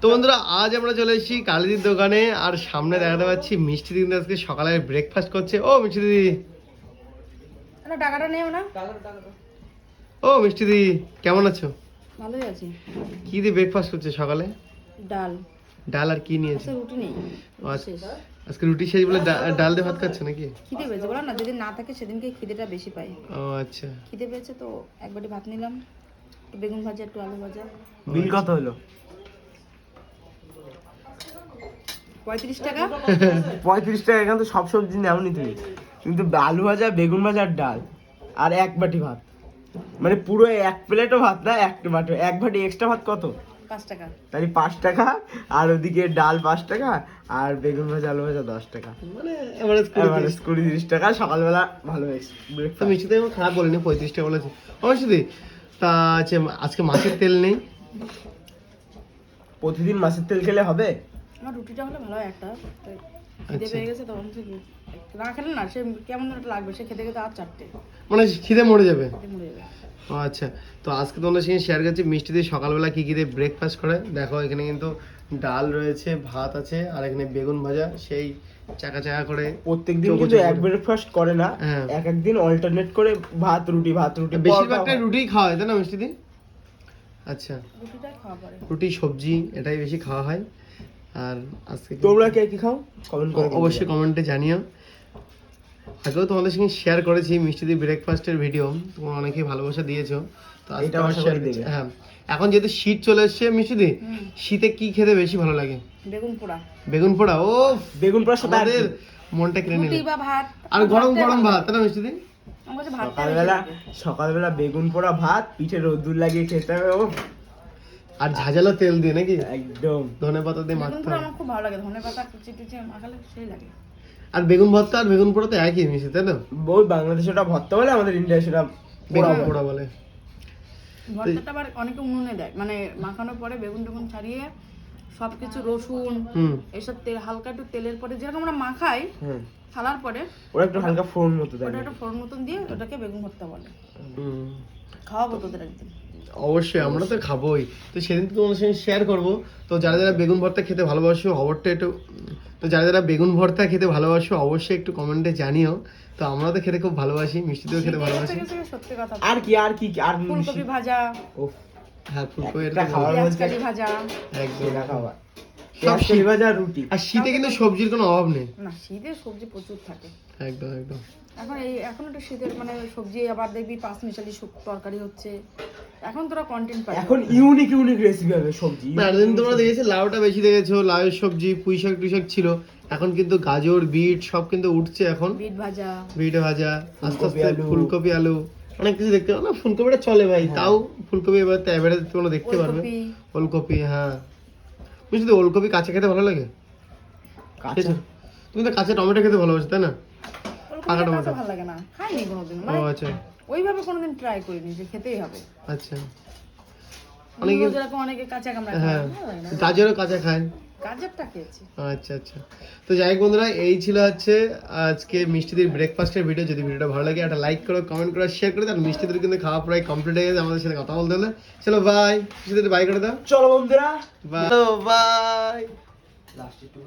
তো বন্ধুরা আজ আমরা চলে এসেছি কালিদির দোকানে আর সামনে দেখাতে পাচ্ছি মিষ্টি দিদি আজকে সকালে ব্রেকফাস্ট করছে। ও মিষ্টি দিদি। টাকাটা নেও না। ও মিষ্টি দিদি কেমন আছো? ভালোই আছি। কি দিয়ে ব্রেকফাস্ট করছে সকালে? ডাল। ডাল আর কি নিয়েছে? রুটি নেই ও আচ্ছা। আজকে রুটি শেষ বলে ডাল দিয়ে ভাত খাচ্ছে নাকি? খিদে পেয়েছে বলো না যেদিন না থাকে সেদিনকে খিদেটা বেশি পাই ও আচ্ছা। খিদে পেয়েছে তো এক বাটি ভাত নিলাম। বেগুন ভাজা একটু আলু ভাজা। বিল কত হলো? পঁয়ত্রিশ টাকা? পঁয়ত্রিশ টাকা এখানে তো সব সবজি নেওনি তুমি। কিন্তু আলু ভাজা বেগুন ভাজা আর ডাল। আর এক বাটি ভাত। মানে পুরো এক প্লেটও ভাত না এক বাটি এক বাটি এক্সট্রা ভাত কত? পাঁচ টাকা। তাহলে পাঁচ টাকা আর ওদিকে ডাল পাঁচ টাকা আর বেগুন ভাজা আলু ভাজা দশ টাকা। মানে কুড়ি তিরিশ। টাকা সকালবেলা ভালো তো ব্রেকফাস্ট দিদি আমার খারাপ বলিনি পঁয়ত্রিশ টাকা বলেছে। মিষ্টি তা আছে আজকে মাছের তেল নেই। প্রতিদিন মাছের তেল খেলে হবে? আমার রুটিটা হলে ভালো হয় একটা। তো খিদে আচ্ছা। পেয়ে গেছে তখন থেকে না খেলে না সে কেমন একটা লাগবে সে খেতে খেতে আর চারটে। মানে খিদে মরে যাবে। মরে যাবে। ও আচ্ছা তো আজকে তোমাদের সঙ্গে শেয়ার করছি মিষ্টি দিয়ে সকালবেলা কী কী দিয়ে ব্রেকফাস্ট করে। দেখো এখানে কিন্তু ডাল রয়েছে ভাত আছে আর এখানে বেগুন ভাজা সেই চাকা চাকা করে প্রত্যেকদিন চৌকো কিন্তু এক ব্রেকফাস্ট করে না হ্যাঁ। এক একদিন অল্টারনেট করে ভাত রুটি ভাত রুটি বেশিরভাগটাই পরোটা রুটিই খাওয়া হয় তাই না মিষ্টি দি? আচ্ছা। রুটি সবজি এটাই বেশি খাওয়া হয়। আর আজকে কি- তোমরা কে কি খাও? কমেন্ট করে অবশ্যই কমেন্টে জানিও। আগেও তোমাদের সঙ্গে শেয়ার করেছি মিষ্টি দি ব্রেকফাস্টের ভিডিও তোমরা অনেকেই ভালোবাসা দিয়েছ। তো আজকে আশা শেয়ার হ্যাঁ। এখন যেহেতু শীত চলে এসছে মিষ্টি দি শীতে কি খেতে বেশি ভালো লাগে? বেগুন পোড়া। বেগুন পোড়া ও বেগুন পোড়া সাথে আমাদের মনটা কিনে রুটি নিলে। বা ভাত আর গরম গরম ভাত তাই না মিষ্টি দি? আমার সকালবেলা সকালবেলা বেগুন পোড়া ভাত পিঠে রোদ্দুর লাগিয়ে খেতে হবে ও আর ঝাঁঝালো তেল দিয়ে নাকি? একদম। ধনে পাতা দিয়ে মাখতে আমার খুব ভালো লাগে ধনে পাতা কুচি টুচি মাখালে সেই লাগে। আর বেগুন ভর্তা আর বেগুন পোড়া তো একই মিশে তাই না ওই বাংলাদেশে ওটা ভর্তা বলে আমাদের ইন্ডিয়ায় সেটা পোড়া বেগুন পোড়া বলে। ভর্তাটা আবার অনেকে উনুনে দেয় মানে মাখানোর পরে বেগুন টেগুন ছাড়িয়ে সবকিছু রসুন হুম। এসব তেল হালকা একটু তেলের পরে যেরকম আমরা মাখাই হ্যাঁ ছালার পরে ওটা একটু হালকা ফোন মতো দেয় ওটা একটা ফোড়ন মতন দিয়ে ওটাকে বেগুন ভর্তা বলে। হুম। খাওয়াবো তোদের একদিন। অবশ্যই আমরা তো খাবোই। তো সেদিন তো তোমাদের সঙ্গে শেয়ার করব। তো যারা যারা বেগুন ভর্তা খেতে ভালোবাসো অবশ্যই একটু তো যারা যারা বেগুন ভর্তা খেতে ভালোবাসো অবশ্যই একটু কমেন্টে জানিও। তো আমরা তো খেতে খুব ভালোবাসি মিষ্টিতেও খেতে ভালোবাসি। সত্যি কথা। আর কি আর কি আর ফুলকপি ভাজা। উফ, হ্যাঁ ফুলকপি এটা খাবার পেঁয়াজ মধ্যে ভাজা। একদম। ভাজা রুটি। আর শীতে কিন্তু সবজির কোনো অভাব নেই। না শীতের সবজি প্রচুর থাকে। একদম একদম। এখন এই এখন একটু শীতের মানে সবজি আবার দেখবি পাঁচ মিশালি তরকারি হচ্ছে। এখন তোরা কন্টেন্ট পাই এখন ইউনিক ইউনিক রেসিপি হবে সবজি। না তোমরা দেখেছ লাউটা বেশি দেখেছ লাউয়ের সবজি পুঁই শাক টুই শাক ছিল। এখন কিন্তু গাজর বিট সব কিন্তু উঠছে এখন। বিট ভাজা। বিট ভাজা আস্তে আস্তে ফুলকপি আলু। অনেক কিছু দেখতে পাবো। না ফুলকপিটা চলে ভাই তাও ফুলকপি এবার তো অ্যাভারেজ তোমরা দেখতে পারবে। ওলকপি। হ্যাঁ। বুঝলি তো ওলকপি কাঁচা খেতে ভালো লাগে? কাঁচা? তুমি তো কাঁচা টমেটো খেতে ভালোবাসো তাই না? পাকা টমেটো। ভালো লাগে না। খাইনি কোনোদিন ও মানে আচ্ছা। ওইভাবে কোনোদিন ট্রাই করিনি যে খেতেই হবে। আচ্ছা। অনেকে অনেকে যেরকম অনেকে কাঁচা কামড়া খায় হ্যাঁ। গাজরও কাঁচা খায়। গাজরটা খেয়েছি। আচ্ছা আচ্ছা। তো যাই বন্ধুরা এই ছিল হচ্ছে আজকে মিষ্টিদের ব্রেকফাস্টের ভিডিও যদি ভিডিওটা ভালো লাগে একটা লাইক করো কমেন্ট করো শেয়ার করে দাও মিষ্টিদের কিন্তু খাওয়া প্রায় কমপ্লিট হয়ে গেছে। আমাদের সাথে কথা বলতে হলে। চলো বাই মিষ্টিদের বাই করে দাও। চলো বন্ধুরা। বাই বাই লাস্ট একটু